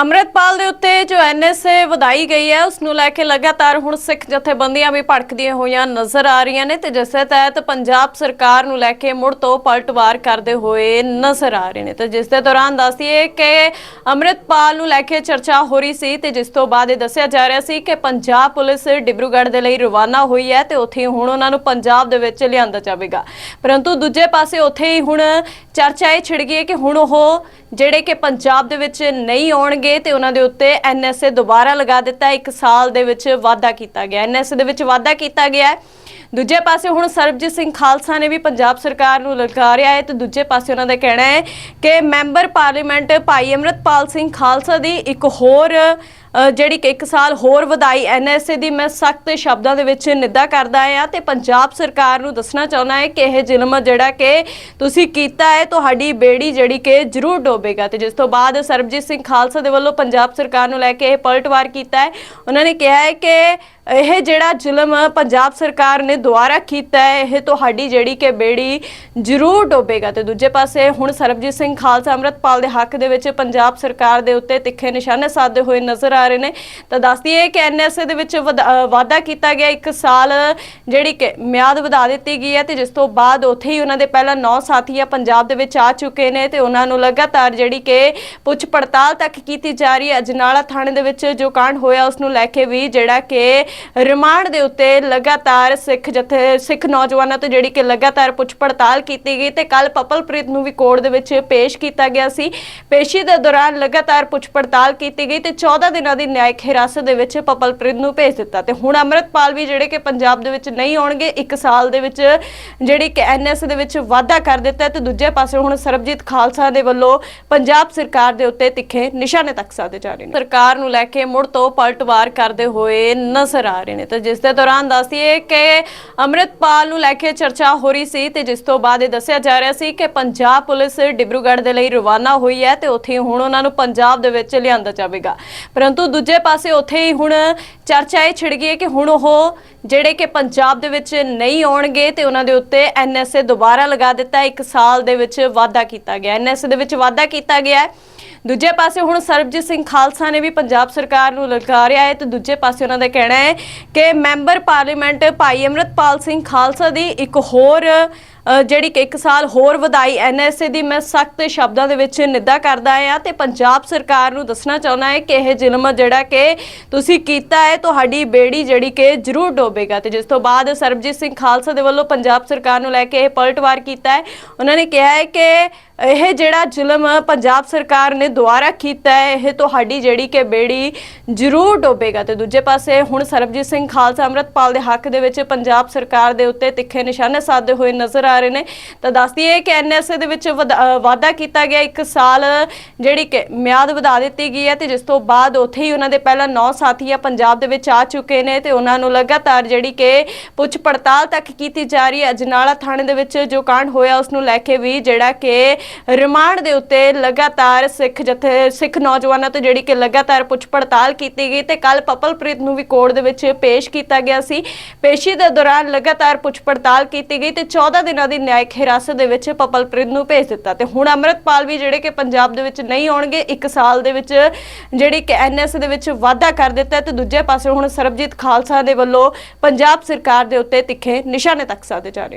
ਅੰਮ੍ਰਿਤਪਾਲ ਦੇ ਉੱਤੇ ਜੋ ਐਨਐਸਏ ਵਧਾਈ ਗਈ ਹੈ, ਉਸ ਨੂੰ ਲੈ ਕੇ ਲਗਾਤਾਰ ਹੁਣ ਸਿੱਖ ਜਥੇਬੰਦੀਆਂ ਵੀ ਭੜਕਦੀਆਂ ਹੋਈਆਂ ਨਜ਼ਰ ਆ ਰਹੀਆਂ ਨੇ ਤੇ ਜਿਸ ਦੇ ਤਹਿਤ ਪੰਜਾਬ ਸਰਕਾਰ ਨੂੰ ਲੈ ਕੇ ਮੁੜ ਤੋਂ ਪਲਟਵਾਰ ਕਰਦੇ ਹੋਏ ਨਜ਼ਰ ਆ ਰਹੇ ਨੇ। ਤੇ ਜਿਸ ਦੇ ਦੌਰਾਨ ਦੱਸਦੀਏ ਕਿ ਅੰਮ੍ਰਿਤਪਾਲ ਨੂੰ ਲੈ ਕੇ ਚਰਚਾ ਹੋ ਰਹੀ ਸੀ ਤੇ ਜਿਸ ਤੋਂ ਬਾਅਦ ਇਹ ਦੱਸਿਆ ਜਾ ਰਿਹਾ ਸੀ ਕਿ ਪੰਜਾਬ ਪੁਲਿਸ ਡਿਬਰੂਗੜ੍ਹ ਦੇ ਲਈ ਰਵਾਨਾ ਹੋਈ ਹੈ ਤੇ ਉੱਥੇ ਹੁਣ ਉਹਨਾਂ ਨੂੰ ਪੰਜਾਬ ਦੇ ਵਿੱਚ ਲਿਆਂਦਾ ਜਾਵੇਗਾ। ਪਰੰਤੂ ਦੂਜੇ ਪਾਸੇ ਉੱਥੇ ਹੀ ਹੁਣ ਚਰਚਾ ਇਹ ਛਿੜ ਗਈ ਹੈ ਕਿ ਹੁਣ ਉਹ ਜਿਹੜੇ ਕਿ ਪੰਜਾਬ ਦੇ ਵਿੱਚ ਨਹੀਂ ਆਉਣਗੇ ਤੇ ਉਹਨਾਂ ਦੇ ਉੱਤੇ ਐਨਐਸਏ ਦੁਬਾਰਾ ਲਗਾ ਦਿੱਤਾ ਇੱਕ ਸਾਲ ਦੇ ਵਿੱਚ ਵਾਅਦਾ ਕੀਤਾ ਗਿਆ। ਐਨਐਸਏ ਦੇ ਵਿੱਚ ਵਾਅਦਾ ਕੀਤਾ ਗਿਆ ਦੂਜੇ ਪਾਸੇ ਹੁਣ ਸਰਬਜੀਤ ਸਿੰਘ ਖਾਲਸਾ ਨੇ ਵੀ ਪੰਜਾਬ ਸਰਕਾਰ ਨੂੰ ਲਲਕਾਰਿਆ ਹੈ ਤੇ ਦੂਜੇ ਪਾਸੇ ਉਹਨਾਂ ਦਾ ਕਹਿਣਾ ਹੈ ਕਿ ਮੈਂਬਰ ਪਾਰਲੀਮੈਂਟ ਭਾਈ ਅਮਰਤਪਾਲ ਸਿੰਘ ਖਾਲਸਾ ਦੀ ਇੱਕ ਹੋਰ ਜਿਹੜੀ ਕਿ ਇੱਕ ਸਾਲ ਹੋਰ ਵਧਾਈ ਐਨਐਸਏ ਦੀ, ਮੈਂ ਸਖਤ ਸ਼ਬਦਾਂ ਦੇ ਵਿੱਚ ਨਿੱਦਾ ਕਰਦਾ ਆ ਤੇ ਪੰਜਾਬ ਸਰਕਾਰ ਨੂੰ ਦੱਸਣਾ ਚਾਹੁੰਦਾ ਹੈ ਕਿ ਇਹ ਜ਼ੁਲਮ ਜਿਹੜਾ ਕਿ ਤੁਸੀਂ ਕੀਤਾ ਹੈ, ਤੁਹਾਡੀ ਬੇੜੀ ਜਿਹੜੀ ਕਿ ਜ਼ਰੂਰ ਡੋਬੇਗਾ ਤੇ ਜਿਸ ਤੋਂ ਬਾਅਦ ਸਰਬਜੀਤ ਸਿੰਘ ਖਾਲਸਾ ਦੇ ਵੱਲੋਂ ਪੰਜਾਬ ਸਰਕਾਰ ਨੂੰ ਲੈ ਕੇ ਇਹ ਪਲਟਵਾਰ ਕੀਤਾ ਹੈ। ਉਹਨਾਂ ਨੇ ਕਿਹਾ ਹੈ ਕਿ ਇਹ ਜਿਹੜਾ ਜ਼ੁਲਮ ਪੰਜਾਬ ਸਰਕਾਰ ਨੇ ਦੁਆਰਾ ਕੀਤਾ ਹੈ, ਇਹ ਤੁਹਾਡੀ ਜਿਹੜੀ ਕਿ ਬੇੜੀ ਜ਼ਰੂਰ ਡੋਬੇਗਾ ਤੇ ਦੂਜੇ ਪਾਸੇ ਹੁਣ ਸਰਬਜੀਤ ਸਿੰਘ ਖਾਲਸਾ ਅੰਮ੍ਰਿਤਪਾਲ ਦੇ ਹੱਕ ਦੇ ਵਿੱਚ ਪੰਜਾਬ ਸਰਕਾਰ ਦੇ ਉੱਤੇ ਤਿੱਖੇ ਨਿਸ਼ਾਨੇ ਸਾਧਦੇ ਹੋਏ ਨਜ਼ਰ ਆ ਰਹੇ ਨੇ। ਤਾਂ ਦੱਸਦੀ ਹੈ ਕਿ ਐਨਐਸਏ ਦੇ ਵਿੱਚ ਵਧ- ਵਾਅਦਾ ਕੀਤਾ ਗਿਆ। ਇੱਕ ਸਾਲ ਜਿਹੜੀ ਕਿ ਮਿਆਦ ਵਧਾ ਦਿੱਤੀ ਗਈ ਹੈ ਤੇ ਜਿਸ ਤੋਂ ਬਾਅਦ ਉੱਥੇ ਹੀ ਉਹਨਾਂ ਦੇ ਪਹਿਲਾਂ 9 ਸਾਥੀ ਆ ਪੰਜਾਬ ਦੇ ਵਿੱਚ ਆ ਚੁੱਕੇ ਨੇ ਤੇ ਉਹਨਾਂ ਨੂੰ ਲਗਾਤਾਰ ਜਿਹੜੀ ਕਿ ਪੁੱਛ ਪੜਤਾਲ ਤੱਕ ਕੀਤੀ ਜਾ ਰਹੀ ਹੈ। ਅਜਨਾਲਾ ਥਾਣੇ ਦੇ ਵਿੱਚ ਜੋ ਕਾਂਡ ਹੋਇਆ, ਉਸ ਨੂੰ ਲੈ ਕੇ ਵੀ ਜਿਹੜਾ ਕਿ ਰਿਮਾਂਡ ਦੇ ਉੱਤੇ ਲਗਾਤਾਰ ਸਿੱਖ ਜਥੇ, ਸਿੱਖ ਨੌਜਵਾਨਾਂ ਤੋਂ ਜਿਹੜੀ ਕਿ ਲਗਾਤਾਰ ਪੁੱਛ ਪੜਤਾਲ ਕੀਤੀ ਗਈ ਤੇ ਕੱਲ ਪਪਲਪ੍ਰੀਤ ਨੂੰ ਵੀ ਕੋਰਟ ਦੇ ਵਿੱਚ ਪੇਸ਼ ਕੀਤਾ ਗਿਆ ਸੀ। ਪੇਸ਼ੀ ਦੇ ਦੌਰਾਨ ਲਗਾਤਾਰ ਪੁੱਛ ਪੜਤਾਲ ਕੀਤੀ ਗਈ ਤੇ 14 ਦਿਨ ਦੀ ਨਿਆਇਕ ਹਿਰਾਸਤ ਦੇ ਵਿੱਚ ਪਪਲਪ੍ਰੀਤ ਨੂੰ ਭੇਜ ਦਿੱਤਾ ਤੇ ਹੁਣ ਅਮਰਤਪਾਲ ਵੀ ਜਿਹੜੇ ਕਿ ਪੰਜਾਬ ਦੇ ਵਿੱਚ ਨਹੀਂ ਆਉਣਗੇ, ਇੱਕ ਸਾਲ ਦੇ ਵਿੱਚ ਜਿਹੜੀ ਕਿ ਐਨਐਸ ਦੇ ਵਿੱਚ ਵਾਅਦਾ ਕਰ ਦਿੱਤਾ ਤੇ ਦੂਜੇ ਪਾਸੇ ਹੁਣ ਸਰਬਜੀਤ ਖਾਲਸਾ ਦੇ ਵੱਲੋਂ ਪੰਜਾਬ ਸਰਕਾਰ ਦੇ ਉੱਤੇ ਤਿੱਖੇ ਨਿਸ਼ਾਨੇ ਤੱਕ ਸਾਧੇ ਜਾ ਰਹੇ ਨੇ। ਸਰਕਾਰ ਨੂੰ ਲੈ ਕੇ ਮੁੜ ਤੋਂ ਪਲਟਵਾਰ ਕਰਦੇ ਹੋਏ ਨਜ਼ਰ ਆ ਰਹੇ ਨੇ ਤੇ ਜਿਸ ਦੇ ਦੌਰਾਨ ਦੱਸਦੀਏ ਕਿ ਅੰਮ੍ਰਿਤਪਾਲ ਨੂੰ ਲੈ ਕੇ ਚਰਚਾ ਹੋ ਰਹੀ ਸੀ ਤੇ ਜਿਸ ਤੋਂ ਬਾਅਦ ਇਹ ਦੱਸਿਆ ਜਾ ਰਿਹਾ ਸੀ ਕਿ ਪੰਜਾਬ ਪੁਲਿਸ ਡਿਬਰੂਗੜ੍ਹ ਦੇ ਲਈ ਰਵਾਨਾ ਹੋਈ ਹੈ ਤੇ ਉੱਥੇ ਹੁਣ ਉਹਨਾਂ ਨੂੰ ਪੰਜਾਬ ਦੇ ਵਿੱਚ ਲਿਆਂਦਾ ਜਾਵੇਗਾ। ਪਰੰਤੂ ਦੂਜੇ ਪਾਸੇ ਉੱਥੇ ਹੀ ਹੁਣ ਚਰਚਾ ਇਹ ਛਿੜ ਗਈ ਹੈ ਕਿ ਹੁਣ ਉਹ ਜਿਹੜੇ ਕਿ ਪੰਜਾਬ ਦੇ ਵਿੱਚ ਨਹੀਂ ਆਉਣਗੇ ਤੇ ਉਹਨਾਂ ਦੇ ਉੱਤੇ ਐਨਐਸਏ ਦੁਬਾਰਾ ਲਗਾ ਦਿੱਤਾ, ਇੱਕ ਸਾਲ ਦੇ ਵਿੱਚ ਵਾਅਦਾ ਕੀਤਾ ਗਿਆ। ਐਨਐਸਏ ਦੇ ਵਿੱਚ ਵਾਅਦਾ ਕੀਤਾ ਗਿਆ ਹੈ। ਦੂਜੇ ਪਾਸੇ ਹੁਣ ਸਰਬਜੀਤ ਸਿੰਘ ਖਾਲਸਾ ਨੇ ਵੀ ਪੰਜਾਬ ਸਰਕਾਰ ਨੂੰ ਲਲਕਾਰਿਆ ਹੈ ਤੇ ਦੂਜੇ ਪਾਸੇ ਉਹਨਾਂ ਦਾ ਕਹਿਣਾ ਹੈ ਕਿ ਮੈਂਬਰ ਪਾਰਲੀਮੈਂਟ ਭਾਈ ਅਮਰਤਪਾਲ ਸਿੰਘ ਖਾਲਸਾ ਦੀ ਇੱਕ ਹੋਰ ਜਿਹੜੀ ਕਿ ਇੱਕ ਸਾਲ ਹੋਰ ਵਧਾਈ ਐਨਐਸਏ ਦੀ ਮੈਂ ਸਖਤ ਸ਼ਬਦਾਂ ਦੇ ਵਿੱਚ ਨਿੰਦਾ ਕਰਦਾ ਹਾਂ ਤੇ ਪੰਜਾਬ ਸਰਕਾਰ ਨੂੰ ਦੱਸਣਾ ਚਾਹੁੰਦਾ ਹੈ ਕਿ ਇਹ ਜ਼ੁਲਮ ਜਿਹੜਾ ਕਿ ਤੁਸੀਂ ਕੀਤਾ ਹੈ, ਤੁਹਾਡੀ ਬੇੜੀ ਜਿਹੜੀ ਕਿ ਜ਼ਰੂਰ ਡੋਬੇਗਾ ਤੇ ਜਿਸ ਤੋਂ ਬਾਅਦ ਸਰਬਜੀਤ ਸਿੰਘ ਖਾਲਸਾ ਦੇ ਵੱਲੋਂ ਪੰਜਾਬ ਸਰਕਾਰ ਨੂੰ ਲੈ ਕੇ ਇਹ ਪਲਟਵਾਰ ਕੀਤਾ ਹੈ। ਉਹਨਾਂ ਨੇ ਕਿਹਾ ਹੈ ਕਿ ਇਹ ਜਿਹੜਾ ਜ਼ੁਲਮ ਪੰਜਾਬ ਸਰਕਾਰ ਨੇ ਦੁਆਰਾ ਕੀਤਾ ਹੈ, ਇਹ ਤੁਹਾਡੀ ਜਿਹੜੀ ਕਿ ਬੇੜੀ ਜ਼ਰੂਰ ਡੋਬੇਗਾ ਤੇ ਦੂਜੇ ਪਾਸੇ ਹੁਣ ਸਰਬਜੀਤ ਸਿੰਘ ਖਾਲਸਾ ਅੰਮ੍ਰਿਤਪਾਲ ਦੇ ਹੱਕ ਦੇ ਵਿੱਚ ਪੰਜਾਬ ਸਰਕਾਰ ਦੇ ਉੱਤੇ ਤਿੱਖੇ ਨਿਸ਼ਾਨੇ ਸਾਧਦੇ ਹੋਏ ਨਜ਼ਰ ਆ ਰਹੇ ਨੇ। ਤਾਂ ਦੱਸਦੀ ਹੈ ਕਿ ਐਨਐਸਏ ਦੇ ਵਿੱਚ ਵਧ- ਵਾਅਦਾ ਕੀਤਾ ਗਿਆ। ਇੱਕ ਸਾਲ ਜਿਹੜੀ ਮਿਆਦ ਵਧਾ ਦਿੱਤੀ ਗਈ ਹੈ ਤੇ ਜਿਸ ਤੋਂ ਬਾਅਦ ਉੱਥੇ ਹੀ ਉਹਨਾਂ ਦੇ ਪਹਿਲਾਂ 9 ਸਾਥੀ ਆ ਪੰਜਾਬ ਦੇ ਵਿੱਚ ਆ ਚੁੱਕੇ ਨੇ ਤੇ ਉਹਨਾਂ ਨੂੰ ਲਗਾਤਾਰ ਜਿਹੜੀ ਕਿ ਪੁੱਛ ਪੜਤਾਲ ਤੱਕ ਕੀਤੀ ਜਾ ਰਹੀ ਹੈ। ਅਜਨਾਲਾ ਥਾਣੇ ਦੇ ਵਿੱਚ ਜੋ ਕਾਂਡ ਹੋਇਆ, ਉਸ ਨੂੰ ਲੈ ਕੇ ਵੀ ਜਿਹੜਾ ਕਿ ਰਿਮਾਂਡ ਦੇ ਉੱਤੇ ਲਗਾਤਾਰ ਸਿੱਖ ਜਥੇ, ਸਿੱਖ ਨੌਜਵਾਨਾਂ ਤੋਂ ਜਿਹੜੀ ਕਿ ਲਗਾਤਾਰ ਪੁੱਛ ਪੜਤਾਲ ਕੀਤੀ ਗਈ ਤੇ ਕੱਲ ਪਪਲਪ੍ਰੀਤ ਨੂੰ ਵੀ ਕੋਰਟ ਦੇ ਵਿੱਚ ਪੇਸ਼ ਕੀਤਾ ਗਿਆ ਸੀ। ਪੇਸ਼ੀ ਦੇ ਦੌਰਾਨ ਲਗਾਤਾਰ ਪੁੱਛ ਪੜਤਾਲ ਕੀਤੀ ਗਈ ਤੇ 14 ਦਿਨਾਂ ਦੀ ਨਿਆਇਕ ਹਿਰਾਸਤ ਦੇ ਵਿੱਚ ਪਪਲਪ੍ਰੀਤ ਨੂੰ ਭੇਜ ਦਿੱਤਾ ਤੇ ਹੁਣ ਅਮਰਤਪਾਲ ਵੀ ਜਿਹੜੇ ਕਿ ਪੰਜਾਬ ਦੇ ਵਿੱਚ ਨਹੀਂ ਆਉਣਗੇ, ਇੱਕ ਸਾਲ ਦੇ ਵਿੱਚ ਜਿਹੜੀ ਕਿ ਐਨਐਸ ਦੇ ਵਿੱਚ ਵਾਅਦਾ ਕਰ ਦਿੱਤਾ ਤੇ ਦੂਜੇ ਪਾਸੇ ਹੁਣ ਸਰਬਜੀਤ ਖਾਲਸਾ ਦੇ ਵੱਲੋਂ ਪੰਜਾਬ ਸਰਕਾਰ ਦੇ ਉੱਤੇ ਤਿੱਖੇ ਨਿਸ਼ਾਨੇ ਤੱਕ ਸਾਧੇ ਜਾ ਰਹੇ ਨੇ।